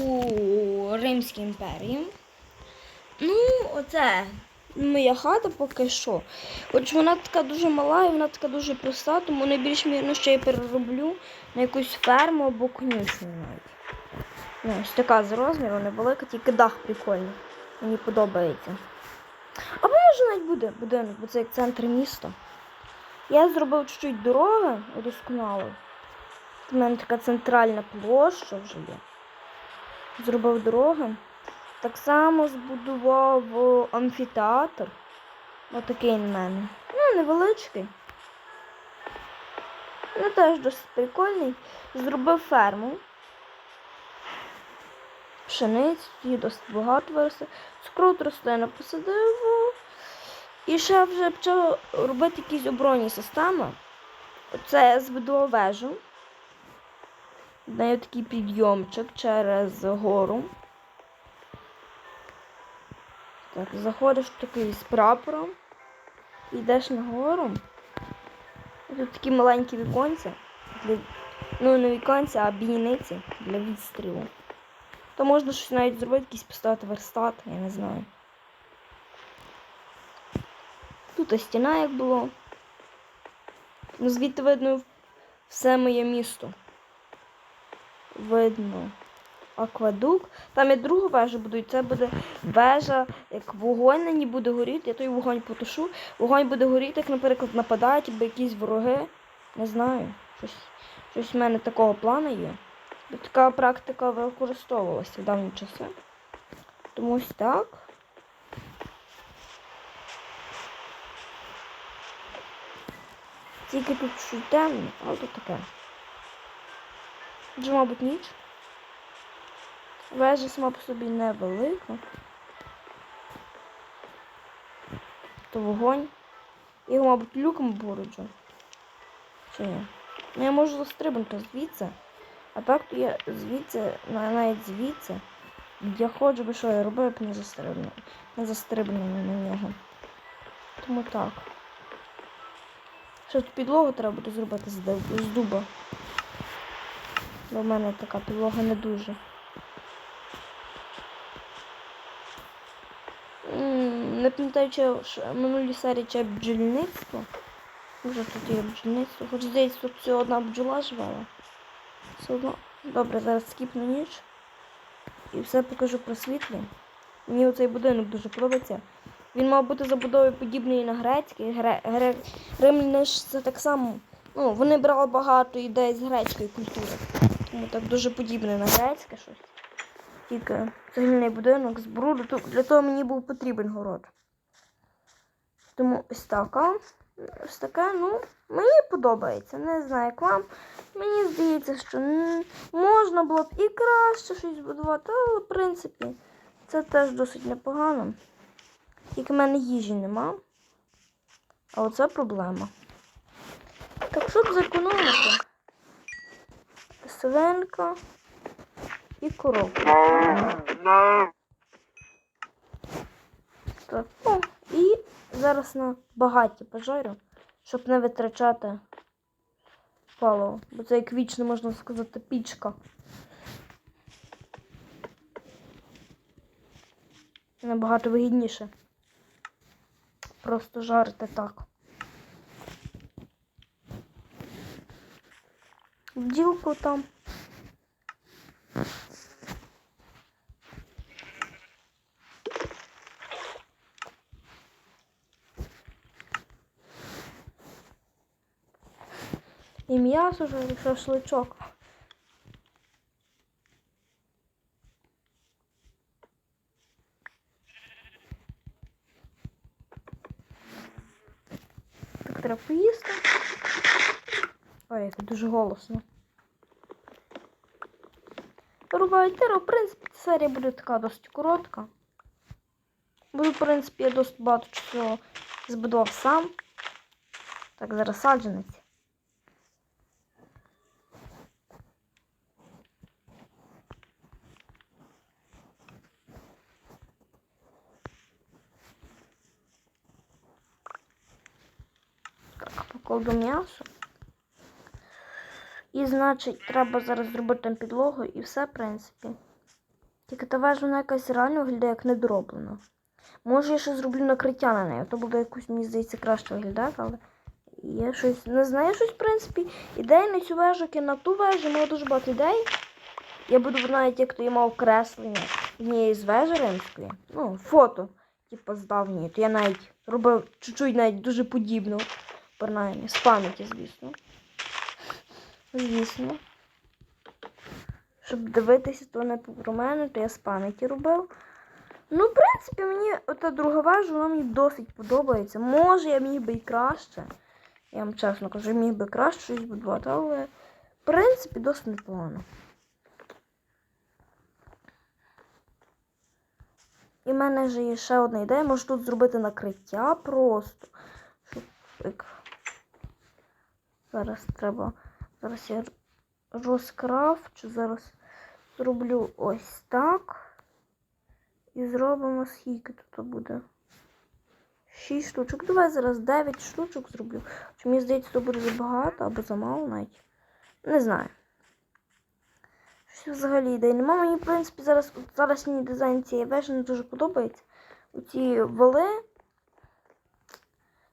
у Римській імперії. Ну, оце моя хата поки що. Хоч вона така дуже мала і вона така дуже проста, тому найбільш мірно ще я перероблю на якусь ферму або конюшню навіть. Ну, ось така з розміру, невелика, тільки дах прикольний. Мені подобається. Або може навіть буде будинок, бо це як центр міста. Я зробив чуть-чуть дороги, удосконалив. У мене така центральна площа вже є. Зробив дороги. Так само збудував о, амфітеатр. Отакий в мене. Ну, невеличкий. Ну, теж досить прикольний. Зробив ферму. Пшениць, її досить багато виросте. Цукру рослину посадив. І ще вже почав робити якісь оборонні системи. Це я збудував вежу. Неї такий підйомчик через гору. Так, заходиш такий з прапором, йдеш на гору. Тут такі маленькі віконця. Для... Ну, не віконця, а бійниці для відстрілу. То можна щось навіть зробити, якийсь поставити верстат, я не знаю. Тут ось стіна як було. Ну, звідти видно все моє місто. Видно акведук. Там і друга вежа буде, і це буде вежа, як вогонь на ній буде горіти, я той вогонь потушу. Вогонь буде горіти, як, наприклад, нападають, або якісь вороги. Не знаю. Щось, щось в мене такого плану є. Така практика використовувалася в давні часи. Тому ось так. Тільки тут чуть темно, але то таке. Вже, мабуть, ніч. Вежа сама по собі невелика. То вогонь. Його, мабуть, люком бороджу. Чи ні? Ну я можу застрибнути звідси. А так то я звідси, навіть звідси. Я ходжу би що я робив, б не застрибну. Не застрибну на нього. Тому так. Ще тут підлогу треба буде зробити з дуба. В мене така підлога не дуже. Не пам'ятаю, чи в минулій серії чи бджільництво. Вже тут є бджільництво. Хоч здається, тут всього одна бджола живала. Все одно. Добре, зараз скіпну ніч. І все покажу про світлі. Мені оцей будинок дуже подобається. Він мав бути забудовою подібної на грецький. Гре... Гре... Римляни ж це так само. Ну, вони брали багато ідей з грецької культури. Тому так дуже подібне на грецьке щось. Тільки цегільний будинок з бруду. Для того мені був потрібен город. Тому ось така. Ось таке, ну, мені подобається. Не знаю, як вам. Мені здається, що можна було б і краще щось збудувати, але в принципі це теж досить непогано. Тільки в мене їжі нема. А оце проблема. Так, щоб зекономити. Свинка і коробка. Так, о, і зараз на багаті пожарю, щоб не витрачати паливо. Бо це як вічно можна сказати пічка. Набагато вигідніше. Просто жарити так. Бділку там. І м'ясо вже, і шашличок. Так треба. Ой, як дуже голосно. Рубаю тиро, в принципі, серія буде така досить коротка. Бо, в принципі, я досить багато чого збудував сам. Так, зараз саджанець. Так, покладу м'ясо. І, значить, треба зараз зробити там підлогу і все, в принципі. Тільки та вежа вона якась реально виглядає як недороблена. Може, я ще зроблю накриття на неї, то буде якось, мені здається, краще виглядати, але я щось не знаю, щось, в принципі, ідей на цю вежу, на ту вежу, маю дуже багато ідей. Я буду навіть, як то я мав креслення однієї з вежі римської. Ну, фото, типу, з давньої. То я навіть робив чуть-чуть навіть дуже подібно, принаймні, з пам'яті, звісно. Звісно. Щоб дивитися, то не про мене, то я з пам'яті робив. Ну, в принципі, мені ота друга вежа, вона мені досить подобається. Може, я міг би і краще. Я вам чесно кажу, міг би краще щось будувати, але в принципі досить непогано. І в мене вже є ще одна ідея. Можу тут зробити накриття просто. Щоб. Зараз треба. Зараз я розкрафчу. Зараз зроблю ось так. І зробимо скільки тут буде. 6 штучок. Давай зараз 9 штучок зроблю. Чи мені здається, то буде забагато або замало навіть. Не знаю. Щось взагалі ідей нема. Мені, в принципі, зараз, зараз мені дизайн цієї вежі не дуже подобається. Оці вали.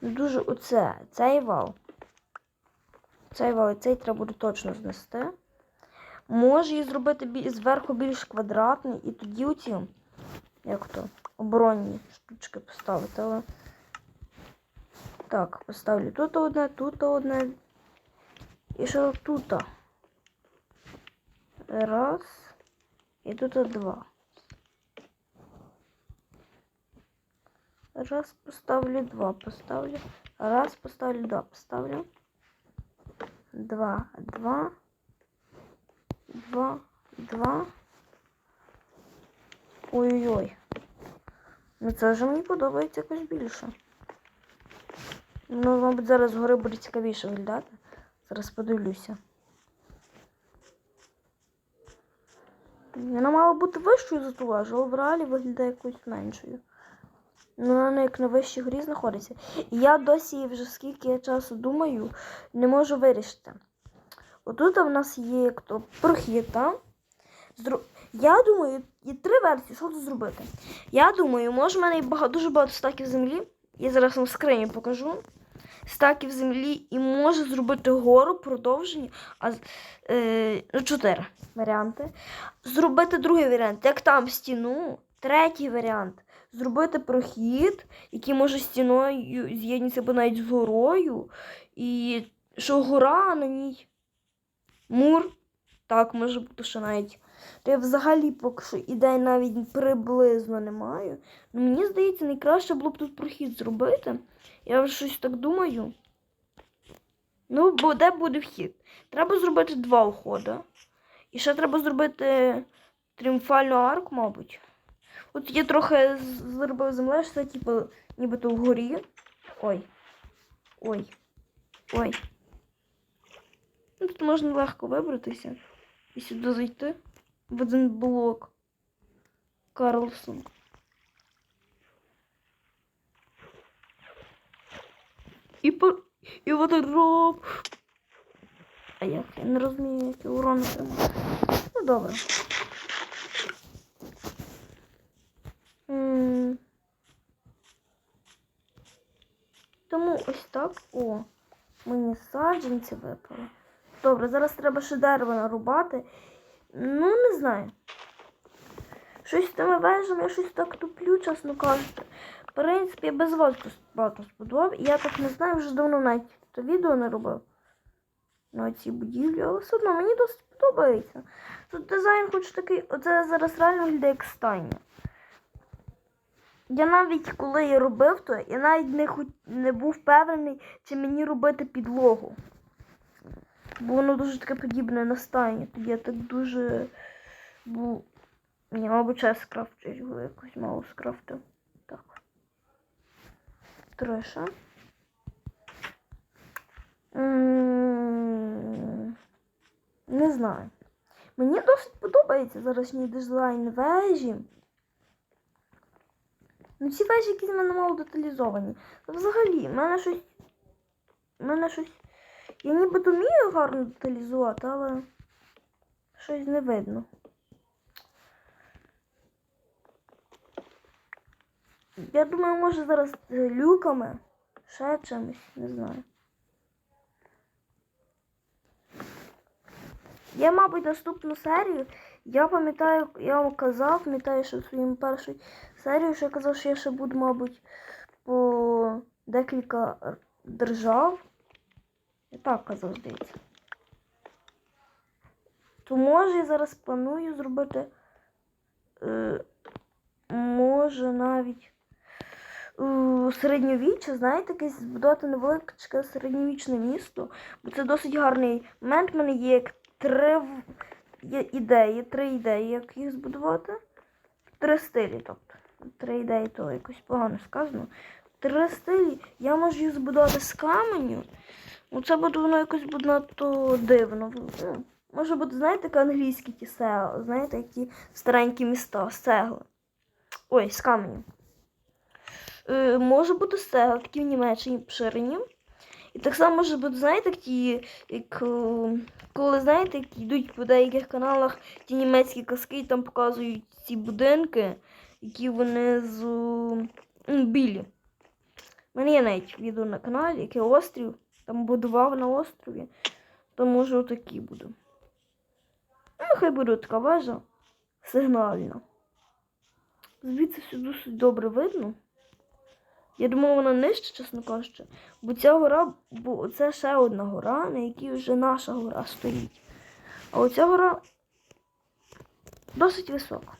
Дуже оце, цей вал. Цей вал і цей треба буде точно знести. Може її зробити зверху більш квадратний і тоді оці, як то, оборонні штучки поставити, але. Так, поставлю тут одне, тут одне. І ще тут. Раз. І тут два. Раз поставлю, два поставлю. Раз поставлю, два поставлю. Два, два. Два, два. Ой-ой-ой. Ну це вже мені подобається якось більше. Ну, мабуть, зараз згори буде цікавіше виглядати. Зараз подивлюся. Вона мала бути вищою за ту але в реалі виглядає якоюсь меншою. Ну, вона як на вищій горі знаходиться. І я досі вже скільки я часу думаю, не можу вирішити. Отут в нас є як то прохід. Я думаю, є три версії, що тут зробити. Я думаю, може в мене багато, дуже багато стаків землі. Я зараз вам в скрині покажу. Стаків землі і може зробити гору продовження, а е, ну, чотири варіанти. Зробити другий варіант, як там стіну. Третій варіант зробити прохід, який може стіною з'єднатися або навіть з горою. І що гора на ній. Мур. Так, може бути, що навіть. То я взагалі поки що ідей навіть приблизно не маю. Ну, мені здається, найкраще було б тут прохід зробити. Я вже щось так думаю. Ну, бо де буде вхід? Треба зробити два входи. І ще треба зробити тріумфальну арку, мабуть. От я трохи зробив землею, що це типу, нібито вгорі. Ой. Ой. Ой. Ну, тут можна легко вибратися і сюди зайти в один блок. Карлсон. І по... І водороб. А як? Я не розумію, який урон. Ну добре. М. Тому ось так. О, мені саджанці випали. Добре, зараз треба ще дерево нарубати. Ну, не знаю. Щось з тими вежами, я щось так туплю, чесно кажучи. В принципі, я без вас багато сподобав. І я так не знаю, вже давно навіть то відео не робив на цій будівлі, але все одно мені досить подобається. Тут дизайн хоч такий, оце зараз реально виглядає як стайня. Я навіть коли я робив то, я навіть не, не був впевнений, чи мені робити підлогу. Бо воно дуже таке подібне на стайню. Тоді я так дуже був. Ні, мабуть, час скрафчу, його якось мало скрафтив. Так. Триша. М, Не знаю. Мені досить подобається зарашній дизайн вежі. Ну, ці вежі якісь в мене мало деталізовані. Взагалі, в мене щось. В мене щось. Я нібито вмію гарно деталізувати, але щось не видно. Я думаю, може зараз е, люками, ще чимось, не знаю. Я, мабуть, наступну серію. Я пам'ятаю, я вам казав, пам'ятаю, що в своїм першій серії, що я казав, що я ще буду, мабуть, по декілька держав. Я так казав, здається. То може я зараз планую зробити. Е, може навіть у середньовіччя, знаєте, якесь збудувати невеличке середньовічне місто. Бо це досить гарний момент. У мене є як три є ідеї, три ідеї, як їх збудувати. Три стилі, тобто. Три ідеї, то якось погано сказано. Три стилі. Я можу їх збудувати з каменю. Ну, це буде воно якось буде надто дивно. Ну, Може бути, знаєте, як англійські ті села, знаєте, як ті старенькі міста з цегли. Ой, з каменю. Е, може бути з цегли, такі в Німеччині поширені. І так само може бути, знаєте, ті, як, е, коли, знаєте, як йдуть по деяких каналах ті німецькі казки, і там показують ці будинки, які вони з білі. У мене є навіть відео на каналі, який острів, там будував на острові, то може отакі буду. Ну, нехай буде така вежа сигнальна. Звідси все досить добре видно. Я думаю, вона нижче, чесно кажучи. Бо ця гора, бо це ще одна гора, на якій вже наша гора стоїть. А оця гора досить висока.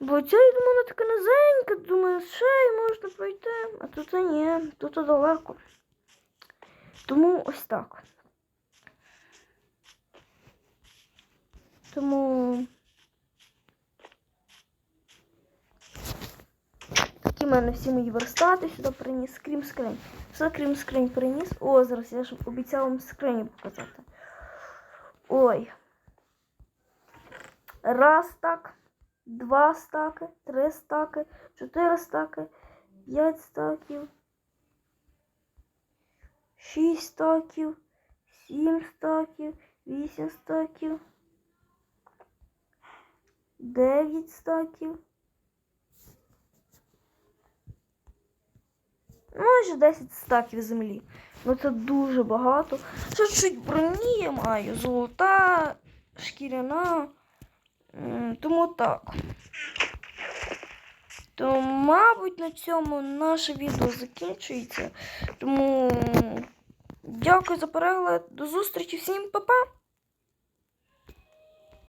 Бо ця, я думаю, вона така низенька, думаю, ще й можна пройти, а тут ні, тут далеко. Тому ось так. Тому такі в мене всі мої верстати сюди приніс, крім скринь. Все, крім скринь приніс. О, зараз я ж обіцяла вам скрині показати. Ой. Раз так. Два стаки, три стаки, чотири стаки, п'ять стаків, шість стаків, сім стаків, вісім стаків, дев'ять стаків. Майже 10 стаків землі. Ну це дуже багато. Ще чуть броні я маю. Золота, шкіряна. Тому так. То, мабуть, на цьому наше відео закінчується. Тому дякую за перегляд. До зустрічі всім, па-па!